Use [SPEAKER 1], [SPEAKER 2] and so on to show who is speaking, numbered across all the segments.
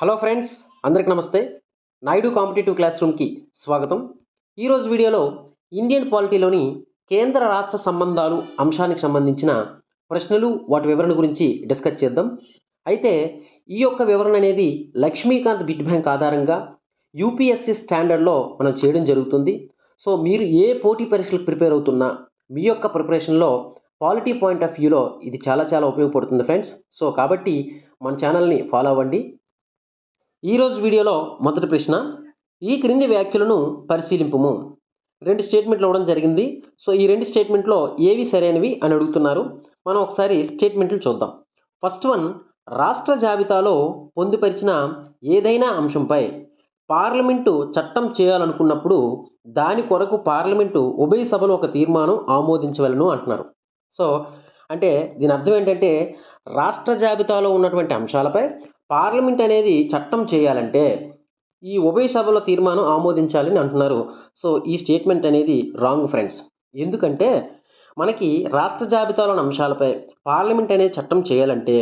[SPEAKER 1] Hello friends అందరికి నమస్తే. Naidu competitive class రూమ్కి స్వాగతం. ఈరోజు వీడియోలో ఇండియన్ పాలిటీలోని కేంద్ర రాష్ట్ర సంబంధాలు అంశానికి సంబంధించిన ప్రశ్నలు వాటి వివరణ గురించి డిస్కస్ చేద్దాం. అయితే ఈ యొక్క వివరణ అనేది లక్ష్మీకాంత్ బిడ్ బ్యాంక్ ఆధారంగా యూపీఎస్సీ స్టాండర్డ్లో మనం చేయడం జరుగుతుంది. సో మీరు ఏ పోటీ పరీక్షలకు ప్రిపేర్ అవుతున్నా మీ యొక్క ప్రిపరేషన్లో పాలిటీ పాయింట్ ఆఫ్ వ్యూలో ఇది చాలా చాలా ఉపయోగపడుతుంది ఫ్రెండ్స్. సో కాబట్టి మన ఛానల్ని ఫాలో అవ్వండి. ఈరోజు వీడియోలో మొదటి ప్రశ్న ఈ క్రింది వ్యాఖ్యలను పరిశీలింపుము. రెండు స్టేట్మెంట్లు ఇవ్వడం జరిగింది. సో ఈ రెండు స్టేట్మెంట్లో ఏవి సరైనవి అని అడుగుతున్నారు. మనం ఒకసారి స్టేట్మెంట్లు చూద్దాం. ఫస్ట్ వన్ రాష్ట్ర జాబితాలో పొందుపరిచిన ఏదైనా అంశంపై పార్లమెంటు చట్టం చేయాలనుకున్నప్పుడు దాని కొరకు పార్లమెంటు ఉభయ సభలో ఒక తీర్మానం ఆమోదించవలను అంటున్నారు. సో అంటే దీని అర్థం ఏంటంటే రాష్ట్ర జాబితాలో ఉన్నటువంటి అంశాలపై పార్లమెంట్ అనేది చట్టం చేయాలంటే ఈ ఉభయ సభల తీర్మానం ఆమోదించాలని అంటున్నారు. సో ఈ స్టేట్మెంట్ అనేది రాంగ్ ఫ్రెండ్స్. ఎందుకంటే మనకి రాష్ట్ర జాబితాలోని అంశాలపై పార్లమెంట్ అనేది చట్టం చేయాలంటే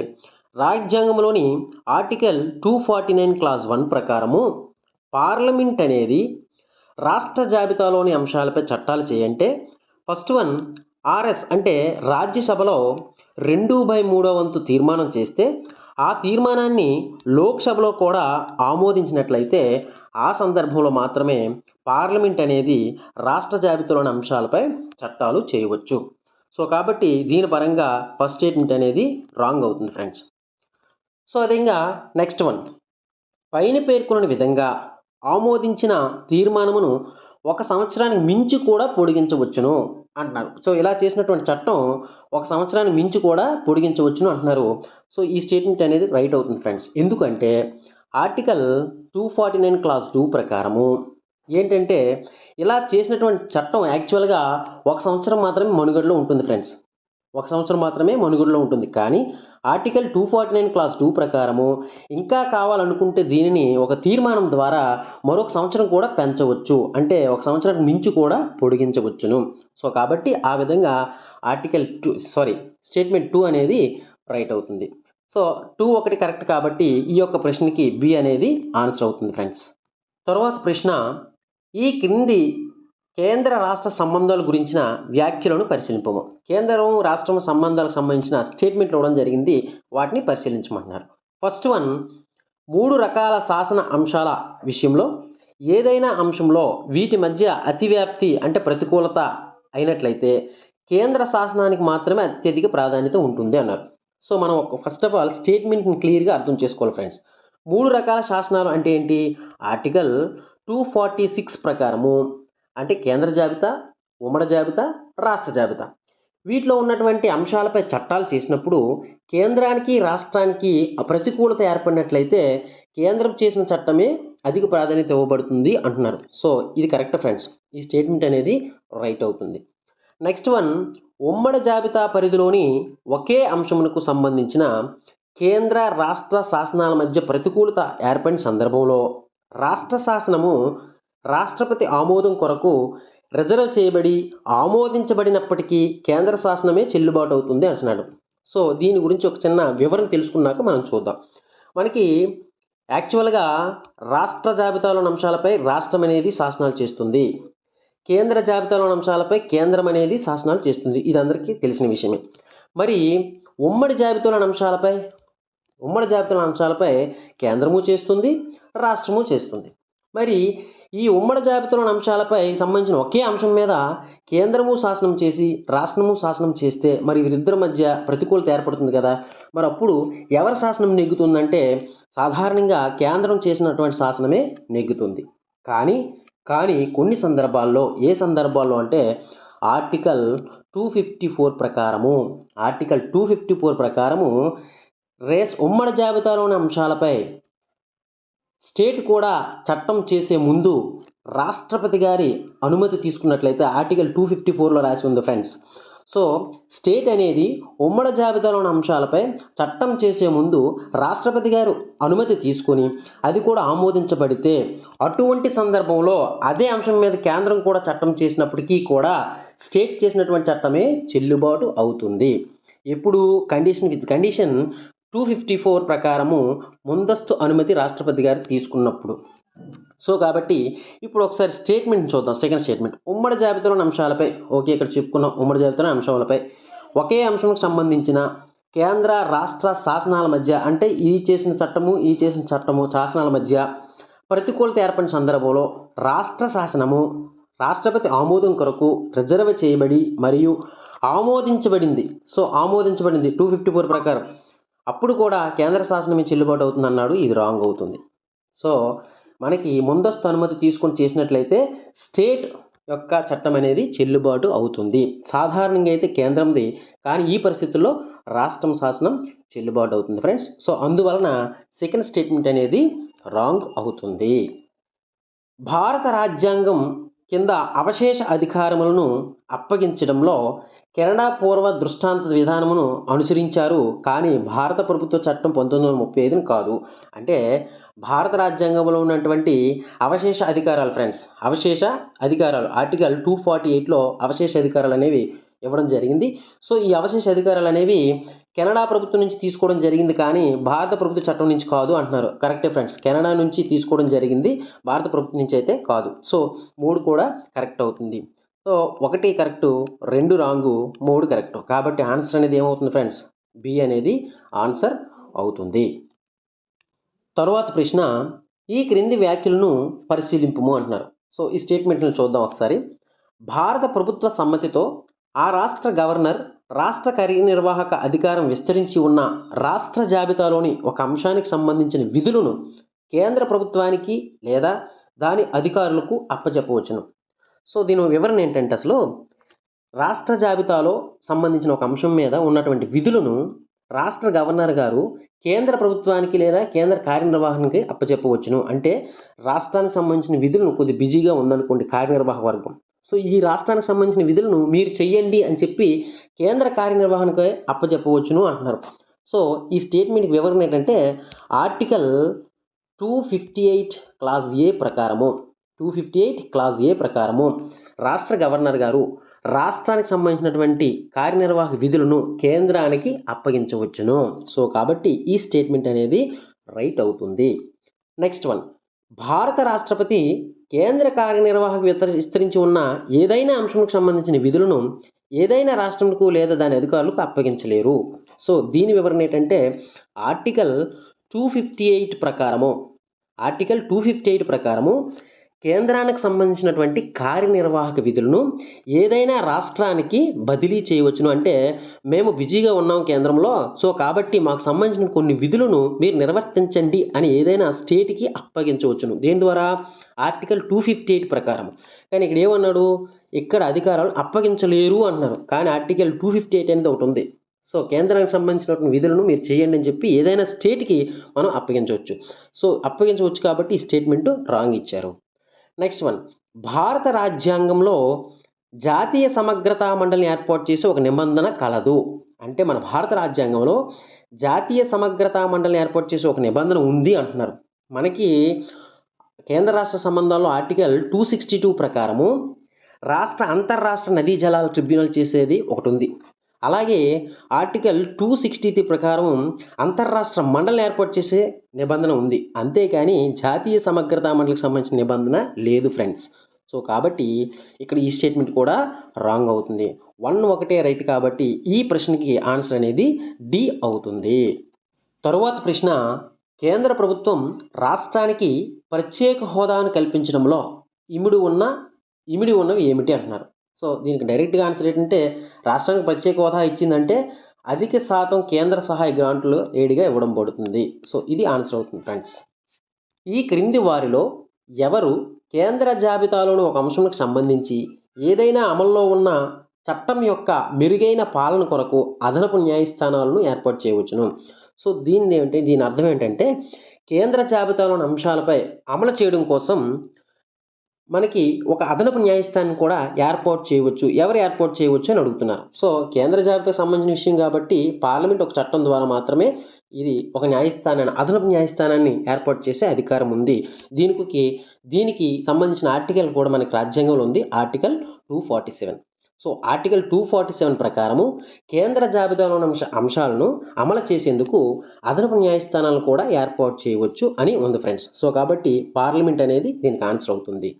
[SPEAKER 1] రాజ్యాంగంలోని article two forty nine clause one ప్రకారము పార్లమెంట్ అనేది రాష్ట్ర జాబితాలోని అంశాలపై చట్టాలు చేయంటే ఫస్ట్ వన్ ఆర్ఎస్ అంటే రాజ్యసభలో రెండు బై మూడో వంతు తీర్మానం చేస్తే ఆ తీర్మానాన్ని లోక్సభలో కూడా ఆమోదించినట్లయితే ఆ సందర్భంలో మాత్రమే పార్లమెంట్ అనేది రాష్ట్ర జాబితాలోని అంశాలపై చట్టాలు చేయవచ్చు. సో కాబట్టి దీని పరంగా ఫస్ట్ స్టేట్మెంట్ అనేది రాంగ్ అవుతుంది ఫ్రెండ్స్. సో అదేవిధంగా నెక్స్ట్ వన్. పైన పేర్కొన్న విధంగా ఆమోదించిన తీర్మానమును ఒక సంవత్సరానికి మించి కూడా పొడిగించవచ్చును అంటున్నారు. సో ఇలా చేసినటువంటి చట్టం ఒక సంవత్సరానికి మించి కూడా పొడిగించవచ్చును అంటున్నారు. సో ఈ స్టేట్మెంట్ అనేది రైట్ అవుతుంది ఫ్రెండ్స్. ఎందుకంటే article two forty nine clause two ప్రకారము ఏంటంటే ఇలా చేసినటువంటి చట్టం యాక్చువల్గా ఒక సంవత్సరం మాత్రమే మనుగడలో ఉంటుంది ఫ్రెండ్స్. ఒక సంవత్సరం మాత్రమే మనుగడలో ఉంటుంది. కానీ article two forty nine clause two ప్రకారము ఇంకా కావాలనుకుంటే దీనిని ఒక తీర్మానం ద్వారా మరొక సంవత్సరం కూడా పెంచవచ్చు. అంటే ఒక సంవత్సరానికి మించి కూడా పొడిగించవచ్చును. సో కాబట్టి ఆ విధంగా article two sorry statement two అనేది రైట్ అవుతుంది. సో టూ ఒకటి కరెక్ట్ కాబట్టి ఈ యొక్క ప్రశ్నకి బి అనేది ఆన్సర్ అవుతుంది ఫ్రెండ్స్. తర్వాత ప్రశ్న ఈ క్రింది కేంద్ర రాష్ట్ర సంబంధాల గురించిన వ్యాఖ్యలను పరిశీలింపము. కేంద్రం రాష్ట్రం సంబంధాలకు సంబంధించిన స్టేట్మెంట్లు ఇవ్వడం జరిగింది. వాటిని పరిశీలించమంటున్నారు. ఫస్ట్ వన్ మూడు రకాల శాసన అంశాల విషయంలో ఏదైనా అంశంలో వీటి మధ్య అతివ్యాప్తి అంటే ప్రతికూలత అయినట్లయితే కేంద్ర శాసనానికి మాత్రమే అత్యధిక ప్రాధాన్యత ఉంటుంది అన్నారు. సో మనం ఒక ఫస్ట్ ఆఫ్ ఆల్ స్టేట్మెంట్ని క్లియర్గా అర్థం చేసుకోవాలి ఫ్రెండ్స్ మూడు రకాల శాసనాలు అంటే ఏంటి? ఆర్టికల్ టూ ఫార్టీ సిక్స్ ప్రకారము అంటే కేంద్ర జాబితా ఉమ్మడి జాబితా రాష్ట్ర జాబితా. వీటిలో ఉన్నటువంటి అంశాలపై చట్టాలు చేసినప్పుడు కేంద్రానికి రాష్ట్రానికి ప్రతికూలత ఏర్పడినట్లయితే కేంద్రం చేసిన చట్టమే అధిక ప్రాధాన్యత ఇవ్వబడుతుంది అంటున్నారు. సో ఇది కరెక్ట్ ఫ్రెండ్స్. ఈ స్టేట్మెంట్ అనేది రైట్ అవుతుంది. నెక్స్ట్ వన్ ఉమ్మడి జాబితా పరిధిలోని ఒకే అంశమునకు సంబంధించిన కేంద్ర రాష్ట్ర శాసనాల మధ్య ప్రతికూలత ఏర్పడిన సందర్భంలో రాష్ట్ర శాసనము రాష్ట్రపతి ఆమోదం కొరకు రిజర్వ్ చేయబడి ఆమోదించబడినప్పటికీ కేంద్ర శాసనమే చెల్లుబాటు అవుతుంది అంటున్నాడు. సో దీని గురించి ఒక చిన్న వివరణ తెలుసుకున్నాక మనం చూద్దాం. మనకి యాక్చువల్గా రాష్ట్ర జాబితాలోని అంశాలపై రాష్ట్రం అనేది శాసనాలు చేస్తుంది. కేంద్ర జాబితాలోని అంశాలపై కేంద్రం అనేది శాసనాలు చేస్తుంది. ఇది అందరికీ తెలిసిన విషయమే. మరి ఉమ్మడి జాబితాలోని అంశాలపై ఉమ్మడి జాబితాలోని అంశాలపై కేంద్రము చేస్తుంది రాష్ట్రము చేస్తుంది. మరి ఈ ఉమ్మడి జాబితాలోని అంశాలపై సంబంధించిన ఒకే అంశం మీద కేంద్రము శాసనం చేసి రాష్ట్రము శాసనం చేస్తే మరి వీరిద్దరి మధ్య ప్రతికూలత ఏర్పడుతుంది కదా? మరి అప్పుడు ఎవరి శాసనం నెగ్గుతుందంటే సాధారణంగా కేంద్రం చేసినటువంటి శాసనమే నెగ్గుతుంది. కానీ కానీ కొన్ని సందర్భాల్లో ఏ సందర్భాల్లో అంటే ఆర్టికల్ టూ ఫిఫ్టీ ఫోర్ ప్రకారము ఆర్టికల్ టూ ఫిఫ్టీ ఫోర్ ప్రకారము రేస్ ఉమ్మడి జాబితాలోని అంశాలపై స్టేట్ కూడా చట్టం చేసే ముందు రాష్ట్రపతి గారి అనుమతి తీసుకున్నట్లయితే ఆర్టికల్ టూ ఫిఫ్టీ ఫోర్లో రాసి ఉంది ఫ్రెండ్స్. సో స్టేట్ అనేది ఉమ్మడి జాబితాలోని అంశాలపై చట్టం చేసే ముందు రాష్ట్రపతి గారు అనుమతి తీసుకొని అది కూడా ఆమోదించబడితే అటువంటి సందర్భంలో అదే అంశం మీద కేంద్రం కూడా చట్టం చేసినప్పటికీ కూడా స్టేట్ చేసినటువంటి చట్టమే చెల్లుబాటు అవుతుంది. ఎప్పుడు condition condition two fifty four ప్రకారము ముందస్తు అనుమతి రాష్ట్రపతి గారు తీసుకున్నప్పుడు. సో కాబట్టి ఇప్పుడు ఒకసారి స్టేట్మెంట్ చూద్దాం. Second statement. ఉమ్మడి జాబితాలోని అంశాలపై ఓకే ఇక్కడ చెప్పుకున్న. ఉమ్మడి జాబితాలోని అంశాలపై ఒకే అంశంకు సంబంధించిన కేంద్ర రాష్ట్ర శాసనాల మధ్య అంటే ఈ చేసిన చట్టము ఈ చేసిన చట్టము శాసనాల మధ్య ప్రతికూలత ఏర్పడిన సందర్భంలో రాష్ట్ర శాసనము రాష్ట్రపతి ఆమోదం కొరకు రిజర్వ్ చేయబడి మరియు ఆమోదించబడింది. సో ఆమోదించబడింది టూ ఫిఫ్టీ ఫోర్ ప్రకారం. అప్పుడు కూడా కేంద్ర శాసనమే చెల్లుబాటు అవుతుంది అన్నాడు ఇది రాంగ్ అవుతుంది. సో మనకి ముందస్తు అనుమతి తీసుకొని చేసినట్లయితే స్టేట్ యొక్క చట్టం అనేది చెల్లుబాటు అవుతుంది. సాధారణంగా అయితే కేంద్రంది కానీ ఈ పరిస్థితుల్లో రాష్ట్రం శాసనం చెల్లుబాటు అవుతుంది ఫ్రెండ్స్. సో అందువలన సెకండ్ స్టేట్మెంట్ అనేది రాంగ్ అవుతుంది. భారత రాజ్యాంగం కింద అవశేష అధికారములను అప్పగించడంలో కెనడా పూర్వ దృష్టాంత విధానమును అనుసరించారు. కానీ భారత ప్రభుత్వ చట్టం పంతొమ్మిది వందల ముప్పై ఐదుని కాదు. అంటే భారత రాజ్యాంగంలో ఉన్నటువంటి అవశేష అధికారాలు ఫ్రెండ్స్ అవశేష అధికారాలు. ఆర్టికల్ టూ ఫార్టీ ఎయిట్లో అవశేష అధికారాలు అనేవి ఇవ్వడం జరిగింది. సో ఈ అవశేష అధికారాలు అనేవి కెనడా ప్రభుత్వం నుంచి తీసుకోవడం జరిగింది కానీ భారత ప్రభుత్వ చట్టం నుంచి కాదు అంటున్నారు. కరెక్టే ఫ్రెండ్స్. కెనడా నుంచి తీసుకోవడం జరిగింది. భారత ప్రభుత్వం నుంచి అయితే కాదు. సో మూడు కూడా కరెక్ట్ అవుతుంది. సో ఒకటి కరెక్టు రెండు రాంగు మూడు కరెక్ట్. కాబట్టి ఆన్సర్ అనేది ఏమవుతుంది ఫ్రెండ్స్? బి అనేది ఆన్సర్ అవుతుంది. తరువాత ప్రశ్న ఈ క్రింది వ్యాఖ్యలను పరిశీలింపుము అంటున్నారు. సో ఈ స్టేట్మెంట్లను చూద్దాం ఒకసారి. భారత ప్రభుత్వ సమ్మతితో ఆ రాష్ట్ర గవర్నర్ రాష్ట్ర కార్యనిర్వాహక అధికారం విస్తరించి ఉన్న రాష్ట్ర జాబితాలోని ఒక అంశానికి సంబంధించిన విధులను కేంద్ర ప్రభుత్వానికి లేదా దాని అధికారులకు అప్పచెప్పవచ్చును సో దీని వివరణ ఏంటంటే అసలు రాష్ట్ర జాబితాలో సంబంధించిన ఒక అంశం మీద ఉన్నటువంటి విధులను రాష్ట్ర గవర్నర్ గారు కేంద్ర ప్రభుత్వానికి లేదా కేంద్ర కార్యనిర్వహణకి అప్పచెప్పవచ్చును అంటే రాష్ట్రానికి సంబంధించిన విధులను కొద్ది బిజీగా ఉందనుకోండి కార్యనిర్వాహక వర్గం. సో ఈ రాష్ట్రానికి సంబంధించిన విధులను మీరు చెయ్యండి అని చెప్పి కేంద్ర కార్యనిర్వహణకే అప్పచెప్పవచ్చును అంటున్నారు. సో ఈ స్టేట్మెంట్కి వివరణ ఏంటంటే article two fifty eight clause A ప్రకారము two fifty eight clause A ప్రకారము రాష్ట్ర గవర్నర్ గారు రాష్ట్రానికి సంబంధించినటువంటి కార్యనిర్వాహక విధులను కేంద్రానికి అప్పగించవచ్చును. సో కాబట్టి ఈ స్టేట్మెంట్ అనేది రైట్ అవుతుంది. నెక్స్ట్ వన్ భారత రాష్ట్రపతి కేంద్ర కార్యనిర్వాహక విస్తర విస్తరించి ఉన్న ఏదైనా అంశంకు సంబంధించిన విధులను ఏదైనా రాష్ట్రంకు లేదా దాని అధికారులకు అప్పగించలేరు. సో దీని వివరణ ఏంటంటే ఆర్టికల్ టూ ఫిఫ్టీ ఎయిట్ ప్రకారము ఆర్టికల్ టూ ఫిఫ్టీ ఎయిట్ ప్రకారము కేంద్రానికి సంబంధించినటువంటి కార్యనిర్వాహక విధులను ఏదైనా రాష్ట్రానికి బదిలీ చేయవచ్చును. అంటే మేము బిజీగా ఉన్నాం కేంద్రంలో. సో కాబట్టి మాకు సంబంధించిన కొన్ని విధులను మీరు నిర్వర్తించండి అని ఏదైనా స్టేట్కి అప్పగించవచ్చును. దేని ద్వారా? ఆర్టికల్ టూ ఫిఫ్టీ ఎయిట్ ప్రకారం. కానీ ఇక్కడ ఏమన్నాడు? ఇక్కడ అధికారాలు అప్పగించలేరు అన్నారు. కానీ ఆర్టికల్ టూ ఫిఫ్టీ ఎయిట్ అనేది ఒకటి ఉంది. సో కేంద్రానికి సంబంధించినటువంటి విధులను మీరు చేయండి అని చెప్పి ఏదైనా స్టేట్కి మనం అప్పగించవచ్చు. సో అప్పగించవచ్చు కాబట్టి ఈ స్టేట్మెంట్ రాంగ్ ఇచ్చారు. నెక్స్ట్ వన్ భారత రాజ్యాంగంలో జాతీయ సమగ్రతా మండలిని ఏర్పాటు చేసి ఒక నిబంధన కలదు. అంటే మన భారత రాజ్యాంగంలో జాతీయ సమగ్రతా మండలిని ఏర్పాటు చేసి ఒక నిబంధన ఉంది అంటున్నారు. మనకి కేంద్ర రాష్ట్ర సంబంధాల్లో ఆర్టికల్ టూ సిక్స్టీ టూ ప్రకారము రాష్ట్ర అంతర్రాష్ట్ర నదీ జలాల ట్రిబ్యునల్ చేసేది ఒకటి ఉంది. అలాగే ఆర్టికల్ టూ సిక్స్టీ ప్రకారం అంతర్రాష్ట్ర మండలి ఏర్పాటు చేసే నిబంధన ఉంది. అంతేకాని జాతీయ సమగ్రతా మండలికి సంబంధించిన నిబంధన లేదు ఫ్రెండ్స్. సో కాబట్టి ఇక్కడ ఈ స్టేట్మెంట్ కూడా రాంగ్ అవుతుంది. వన్ ఒకటే రైట్ కాబట్టి ఈ ప్రశ్నకి ఆన్సర్ అనేది డి అవుతుంది. తరువాత ప్రశ్న కేంద్ర ప్రభుత్వం రాష్ట్రానికి ప్రత్యేక హోదాను కల్పించడంలో ఇమిడి ఉన్న ఇమిడి ఉన్నవి ఏమిటి అంటున్నారు. సో దీనికి డైరెక్ట్గా ఆన్సర్ ఏంటంటే రాష్ట్రానికి ప్రత్యేక హోదా ఇచ్చిందంటే అధిక శాతం కేంద్ర సహాయ గ్రాంట్లు ఏడిగా ఇవ్వడం పడుతుంది. సో ఇది ఆన్సర్ అవుతుంది ఫ్రెండ్స్. ఈ క్రింది వారిలో ఎవరు కేంద్ర జాబితాలోని ఒక అంశంకు సంబంధించి ఏదైనా అమల్లో ఉన్న చట్టం యొక్క మెరుగైన పాలన కొరకు అదనపు న్యాయస్థానాలను ఏర్పాటు చేయవచ్చును. సో దీన్ని ఏంటి దీని అర్థం ఏంటంటే కేంద్ర జాబితాలోని అంశాలపై అమలు చేయడం కోసం మనకి ఒక అదనపు న్యాయస్థానం కూడా ఏర్పాటు చేయవచ్చు. ఎవరు ఏర్పాటు చేయవచ్చు అని అడుగుతున్నారు. సో కేంద్ర జాబితాకు సంబంధించిన విషయం కాబట్టి పార్లమెంట్ ఒక చట్టం ద్వారా మాత్రమే ఇది ఒక న్యాయస్థానాన్ని అదనపు న్యాయస్థానాన్ని ఏర్పాటు చేసే అధికారం ఉంది. దీనికి దీనికి సంబంధించిన ఆర్టికల్ కూడా మనకి రాజ్యాంగంలో ఉంది. Article two forty seven. So article two forty seven ప్రకారము కేంద్ర జాబితాలోని అంశ అంశాలను అమలు చేసేందుకు అదనపు న్యాయస్థానాలను కూడా ఏర్పాటు చేయవచ్చు అని ఉంది ఫ్రెండ్స్. సో కాబట్టి పార్లమెంట్ అనేది దీనికి ఆన్సర్ అవుతుంది.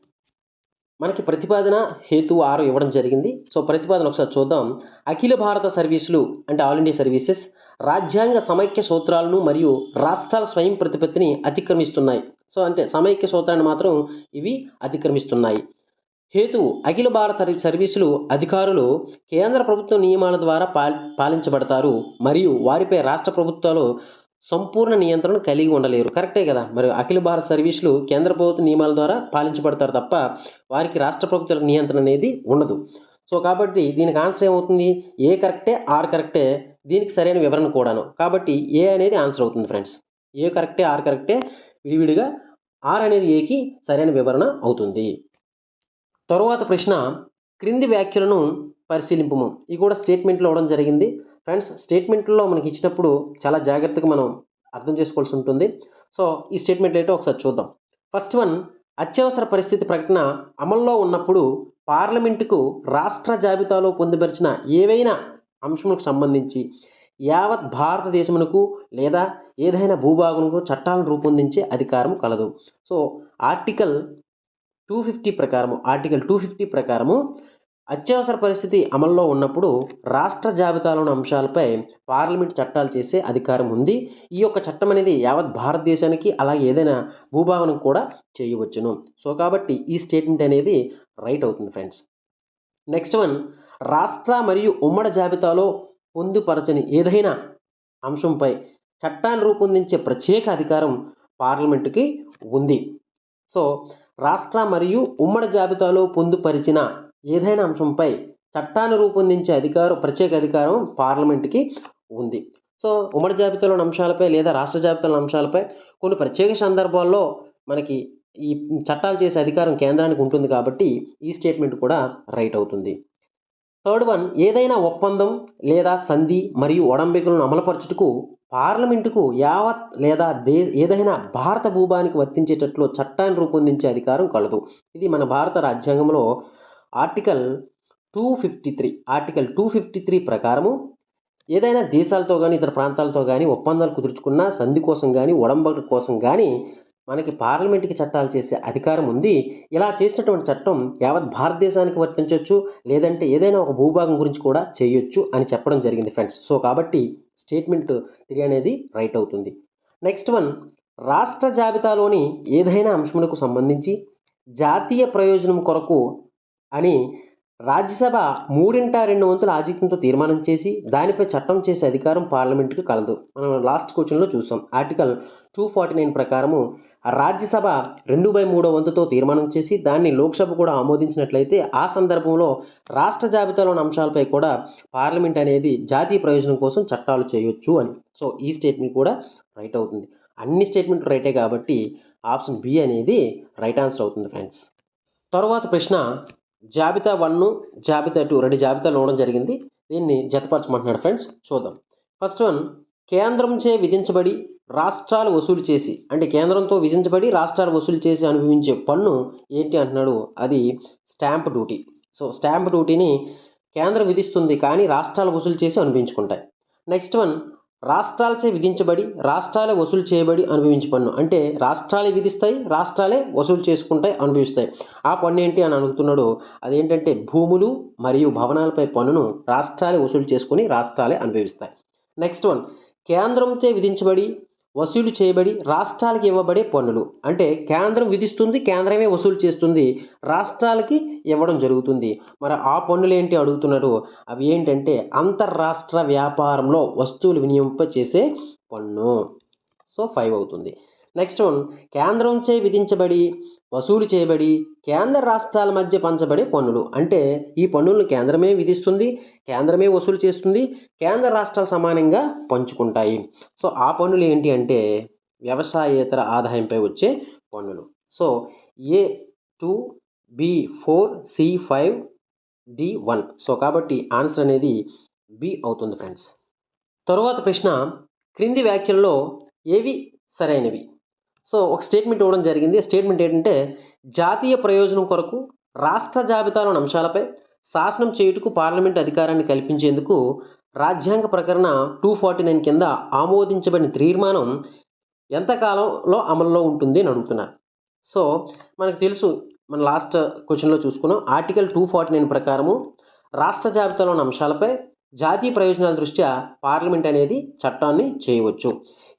[SPEAKER 1] మనకి ప్రతిపాదన హేతు ఆరు ఇవ్వడం జరిగింది. సో ప్రతిపాదన ఒకసారి చూద్దాం. అఖిల భారత సర్వీసులు అంటే ఆల్ ఇండియా సర్వీసెస్ రాజ్యాంగ సమైక్య సూత్రాలను మరియు రాష్ట్రాల స్వయం ప్రతిపత్తిని అతిక్రమిస్తున్నాయి. సో అంటే సమైక్య సూత్రాన్ని మాత్రం ఇవి అతిక్రమిస్తున్నాయి. హేతు అఖిల భారత సర్వీసులు అధికారులు కేంద్ర ప్రభుత్వ నియమాల ద్వారా పాల్ పాలించబడతారు. మరియు వారిపై రాష్ట్ర ప్రభుత్వాలు సంపూర్ణ నియంత్రణ కలిగి ఉండలేరు. కరెక్టే కదా? మరి అఖిల భారత సర్వీసులు కేంద్ర ప్రభుత్వ నియమాల ద్వారా పాలించబడతారు తప్ప వారికి రాష్ట్ర ప్రభుత్వాల నియంత్రణ అనేది ఉండదు. సో కాబట్టి దీనికి ఆన్సర్ ఏమవుతుంది? ఏ కరెక్టే ఆర్ కరెక్టే దీనికి సరైన వివరణ కూడాను. కాబట్టి ఏ అనేది ఆన్సర్ అవుతుంది ఫ్రెండ్స్. ఏ కరెక్టే ఆర్ కరెక్టే విడివిడిగా ఆర్ అనేది ఏకి సరైన వివరణ అవుతుంది. తరువాత ప్రశ్న క్రింది వ్యాఖ్యలను పరిశీలింపము. ఇది కూడా స్టేట్మెంట్లో అవడం జరిగింది. ఫ్రెండ్స్ స్టేట్మెంట్లో మనకి ఇచ్చినప్పుడు చాలా జాగ్రత్తగా మనం అర్థం చేసుకోవాల్సి ఉంటుంది. సో ఈ స్టేట్మెంట్ ఏంటో ఒకసారి చూద్దాం. ఫస్ట్ వన్ అత్యవసర పరిస్థితి ప్రకటన అమల్లో ఉన్నప్పుడు పార్లమెంటుకు రాష్ట్ర జాబితాలో పొందుపరిచిన ఏవైనా అంశములకు సంబంధించి యావత్ భారతదేశమునకు లేదా ఏదైనా భూభాగమునకు చట్టాలను రూపొందించే అధికారం కలదు. సో ఆర్టికల్ టూ ఫిఫ్టీ ప్రకారము ఆర్టికల్ టూ ఫిఫ్టీ ప్రకారము అత్యవసర పరిస్థితి అమల్లో ఉన్నప్పుడు రాష్ట్ర జాబితాలోని అంశాలపై పార్లమెంట్ చట్టాలు చేసే అధికారం ఉంది. ఈ యొక్క చట్టం అనేది యావత్ భారతదేశానికి అలాగే ఏదైనా భూభావనం కూడా చేయవచ్చును. సో కాబట్టి ఈ స్టేట్మెంట్ అనేది రైట్ అవుతుంది ఫ్రెండ్స్. నెక్స్ట్ వన్ రాష్ట్ర మరియు ఉమ్మడి జాబితాలో పొందుపరచని ఏదైనా అంశంపై చట్టాన్ని రూపొందించే ప్రత్యేక అధికారం పార్లమెంటుకి ఉంది. సో రాష్ట్ర మరియు ఉమ్మడి జాబితాలో పొందుపరిచిన ఏదైనా అంశంపై చట్టాన్ని రూపొందించే అధికారం ప్రత్యేక అధికారం పార్లమెంట్కి ఉంది. సో ఉమ్మడి జాబితాలోని అంశాలపై లేదా రాష్ట్ర జాబితాలోని అంశాలపై కొన్ని ప్రత్యేక సందర్భాల్లో మనకి ఈ చట్టాలు చేసే అధికారం కేంద్రానికి ఉంటుంది కాబట్టి ఈ స్టేట్మెంట్ కూడా రైట్ అవుతుంది. థర్డ్ వన్ ఏదైనా ఒప్పందం లేదా సంధి మరియు ఒడంబికలను అమలుపరచుటకు పార్లమెంటుకు యావత్ లేదా దే ఏదైనా భారత భూభానికి వర్తించేటట్లు చట్టాన్ని రూపొందించే అధికారం కలదు. ఇది మన భారత రాజ్యాంగంలో article two fifty three article two fifty three ప్రకారము ఏదైనా దేశాలతో కానీ ఇతర ప్రాంతాలతో కానీ ఒప్పందాలు కుదుర్చుకున్న సంధి కోసం కానీ ఒడంబడిక కోసం కానీ మనకి పార్లమెంట్కి చట్టాలు చేసే అధికారం ఉంది. ఇలా చేసినటువంటి చట్టం యావత్ భారతదేశానికి వర్తించవచ్చు లేదంటే ఏదైనా ఒక భూభాగం గురించి కూడా చేయొచ్చు అని చెప్పడం జరిగింది ఫ్రెండ్స్. సో కాబట్టి స్టేట్మెంట్ త్రీ అనేది రైట్ అవుతుంది. నెక్స్ట్ వన్ రాష్ట్ర జాబితాలోని ఏదైనా అంశములకు సంబంధించి జాతీయ ప్రయోజనం కొరకు అని రాజ్యసభ మూడింట రెండు వంతుల ఆధిక్యంతో తీర్మానం చేసి దానిపై చట్టం చేసే అధికారం పార్లమెంటుకు కలదు. మనం లాస్ట్ క్వశ్చన్లో చూసాం. ఆర్టికల్ టూ ఫార్టీ నైన్ ప్రకారము రాజ్యసభ రెండు బై మూడో వంతుతో తీర్మానం చేసి దాన్ని లోక్సభ కూడా ఆమోదించినట్లయితే ఆ సందర్భంలో రాష్ట్ర జాబితాలోని అంశాలపై కూడా పార్లమెంట్ అనేది జాతీయ ప్రయోజనం కోసం చట్టాలు చేయొచ్చు అని. సో ఈ స్టేట్మెంట్ కూడా రైట్ అవుతుంది. అన్ని స్టేట్మెంట్ రైటే కాబట్టి ఆప్షన్ బి అనేది రైట్ ఆన్సర్ అవుతుంది ఫ్రెండ్స్. తర్వాత ప్రశ్న జాబితా వన్ జాబితా టూ రెండు జాబితాలు ఇవ్వడం జరిగింది. దీన్ని జతపరచమంటున్నాడు ఫ్రెండ్స్. చూద్దాం. ఫస్ట్ వన్ కేంద్రంచే విధించబడి రాష్ట్రాలు వసూలు చేసి అంటే కేంద్రంతో విధించబడి రాష్ట్రాలు వసూలు చేసి అనుభవించే పన్ను ఏంటి అంటున్నాడు? అది స్టాంప్ డ్యూటీ. సో స్టాంప్ డ్యూటీని కేంద్రం విధిస్తుంది కానీ రాష్ట్రాలు వసూలు చేసి అనుభవించుకుంటాయి. నెక్స్ట్ వన్ రాష్ట్రాలచే విధించబడి రాష్ట్రాలే వసూలు చేయబడి అనుభవించే పన్ను అంటే రాష్ట్రాలే విధిస్తాయి రాష్ట్రాలే వసూలు చేసుకుంటాయి అనుభవిస్తాయి. ఆ పన్ను ఏంటి అని అడుగుతున్నాడు. అదేంటంటే భూములు మరియు భవనాలపై పన్నును రాష్ట్రాలే వసూలు చేసుకుని రాష్ట్రాలే అనుభవిస్తాయి. నెక్స్ట్ వన్ కేంద్రంచే విధించబడి వసూలు చేయబడి రాష్ట్రాలకి ఇవ్వబడే పన్నులు. అంటే కేంద్రం విధిస్తుంది కేంద్రమే వసూలు చేస్తుంది రాష్ట్రాలకి ఇవ్వడం జరుగుతుంది. మరి ఆ పన్నులు ఏంటి అడుగుతున్నారు? అవి ఏంటంటే అంతర్రాష్ట్ర వ్యాపారంలో వస్తువులు వినియోగింప చేసే పన్ను. సో ఫైవ్ అవుతుంది. నెక్స్ట్ వన్ కేంద్రంచే విధించబడి వసూలు చేయబడి కేంద్ర రాష్ట్రాల మధ్య పంచబడే పన్నులు. అంటే ఈ పన్నులను కేంద్రమే విధిస్తుంది కేంద్రమే వసూలు చేస్తుంది కేంద్ర రాష్ట్రాలు సమానంగా పంచుకుంటాయి. సో ఆ పన్నులు ఏంటి అంటే వ్యవసాయేతర ఆదాయంపై వచ్చే పన్నులు. So A two B four C five D one. So కాబట్టి ఆన్సర్ అనేది బి అవుతుంది ఫ్రెండ్స్. తరువాత ప్రశ్న క్రింది వ్యాఖ్యల్లో ఏవి సరైనవి? సో ఒక స్టేట్మెంట్ ఇవ్వడం జరిగింది. స్టేట్మెంట్ ఏంటంటే జాతీయ ప్రయోజనం కొరకు రాష్ట్ర జాబితాలోని అంశాలపై శాసనం చేయుటకు పార్లమెంట్ అధికారాన్ని కల్పించేందుకు రాజ్యాంగ ప్రకరణ టూ ఫార్టీ నైన్ కింద ఆమోదించబడిన తీర్మానం ఎంతకాలంలో అమల్లో ఉంటుంది అని అడుగుతున్నారు. సో మనకు తెలుసు మన లాస్ట్ క్వశ్చన్లో చూసుకున్నాం. ఆర్టికల్ టూ ఫార్టీ నైన్ ప్రకారము రాష్ట్ర జాబితాలోని అంశాలపై జాతీయ ప్రయోజనాల దృష్ట్యా పార్లమెంట్ అనేది చట్టాన్ని చేయవచ్చు.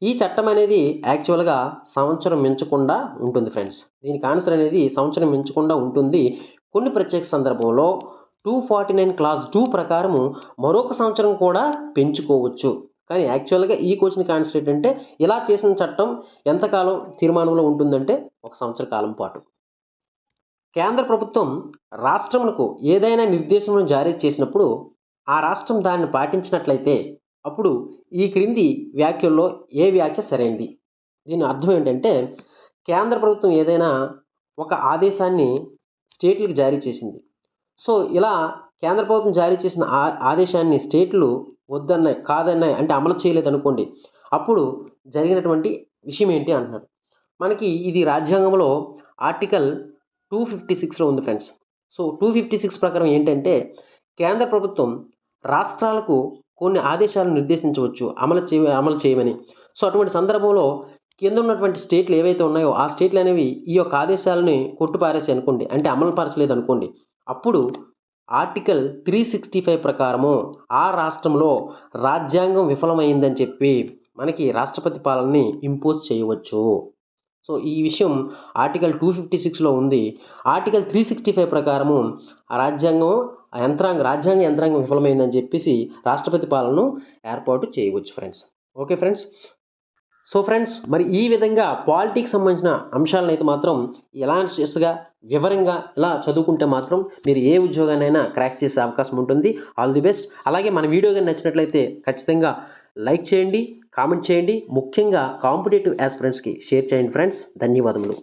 [SPEAKER 1] ఈ చట్టం అనేది యాక్చువల్గా సంవత్సరం మించకుండా ఉంటుంది ఫ్రెండ్స్ దీనికి ఆన్సర్ అనేది సంవత్సరం మించకుండా ఉంటుంది. కొన్ని ప్రత్యేక సందర్భంలో two forty nine clause two ప్రకారము మరొక సంవత్సరం కూడా పెంచుకోవచ్చు. కానీ యాక్చువల్గా ఈ క్వశ్చన్కి ఆన్సర్ ఏంటంటే ఇలా చేసిన చట్టం ఎంతకాలం తీర్మానంలో ఉంటుందంటే ఒక సంవత్సర కాలం పాటు. కేంద్ర ప్రభుత్వం రాష్ట్రములకు ఏదైనా నిర్దేశం జారీ చేసినప్పుడు ఆ రాష్ట్రం దాన్ని పాటించినట్లయితే అప్పుడు ఈ క్రింది వ్యాఖ్యల్లో ఏ వ్యాఖ్య సరైనది? దీని అర్థం ఏంటంటే కేంద్ర ప్రభుత్వం ఏదైనా ఒక ఆదేశాన్ని స్టేట్లకు జారీ చేసింది. సో ఇలా కేంద్ర ప్రభుత్వం జారీ చేసిన ఆ ఆదేశాన్ని స్టేట్లు వద్దన్నాయి కాదన్నాయి అంటే అమలు చేయలేదు అనుకోండి అప్పుడు జరిగినటువంటి విషయం ఏంటి అంటున్నారు. మనకి ఇది రాజ్యాంగంలో ఆర్టికల్ టూ ఫిఫ్టీ సిక్స్లో ఉంది friends. So two fifty six ప్రకారం ఏంటంటే కేంద్ర ప్రభుత్వం రాష్ట్రాలకు కొన్ని ఆదేశాలను నిర్దేశించవచ్చు అమలు చేయ అమలు చేయమని. సో అటువంటి సందర్భంలో కింద ఉన్నటువంటి స్టేట్లు ఏవైతే ఉన్నాయో ఆ స్టేట్లు అనేవి ఈ యొక్క ఆదేశాలని కొట్టుపారేసి అనుకోండి అంటే అమలు పరచలేదు అనుకోండి అప్పుడు ఆర్టికల్ త్రీ సిక్స్టీ ఫైవ్ ప్రకారము ఆ రాష్ట్రంలో రాజ్యాంగం విఫలమైందని చెప్పి మనకి రాష్ట్రపతి పాలనని ఇంపోజ్ చేయవచ్చు. సో ఈ విషయం ఆర్టికల్ టూ ఫిఫ్టీ సిక్స్లో ఉంది. ఆర్టికల్ త్రీ సిక్స్టీ ఫైవ్ ప్రకారము ఆ రాజ్యాంగం ఆ యంత్రాంగ రాజ్యాంగ యంత్రాంగం విఫలమైందని చెప్పేసి రాష్ట్రపతి పాలనను ఏర్పాటు చేయవచ్చు friends okay friends so friends మరి ఈ విధంగా పాలిటిక్స్ సంబంధించిన అంశాలను అయితే మాత్రం ఎలా వివరంగా ఇలా చదువుకుంటే మాత్రం మీరు ఏ ఉద్యోగానైనా క్రాక్ చేసే అవకాశం ఉంటుంది. ఆల్ ది బెస్ట్ అలాగే మన వీడియో కానీ నచ్చినట్లయితే ఖచ్చితంగా లైక్ చేయండి కామెంట్ చేయండి. ముఖ్యంగా కాంపిటేటివ్ యాస్పిరెంట్స్కి షేర్ చేయండి ఫ్రెండ్స్ ధన్యవాదములు.